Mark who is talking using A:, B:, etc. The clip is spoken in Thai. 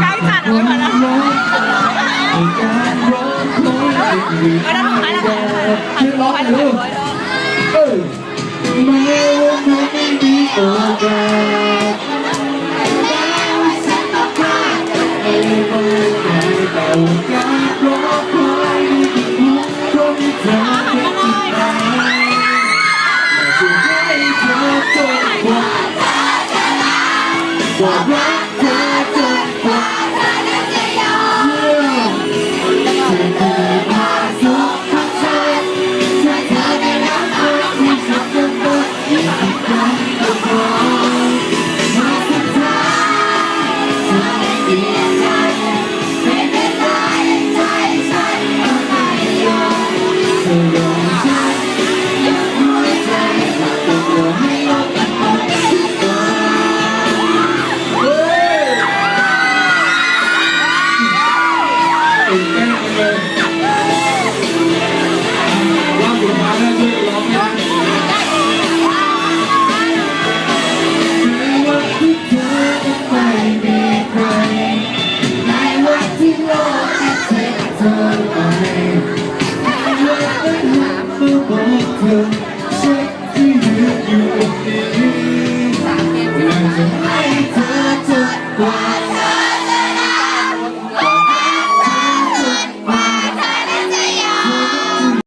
A: ใกล้จัดเลยมาแล้วไม่ได้ทำร้ายแล้วค่ะหันร้อยเลยร้อยเออแม้ว่าไม่มีโอกาสไม่ว่าใครต้องการร บอกรักเธอจนกว่าเธอนั้นจะยอมจะเดินมาสู่ของฉันถ้าเธอได้รับอาที่ฉันจะบอกอีกครั้งก็พอมาสุดท้ายเธอได้เสียใจไม่ได้ตายใจฉันก็ไม่ยอม ธอไปอยากได้าบอกเธอสักที่ยืนอยู่ตรงนี้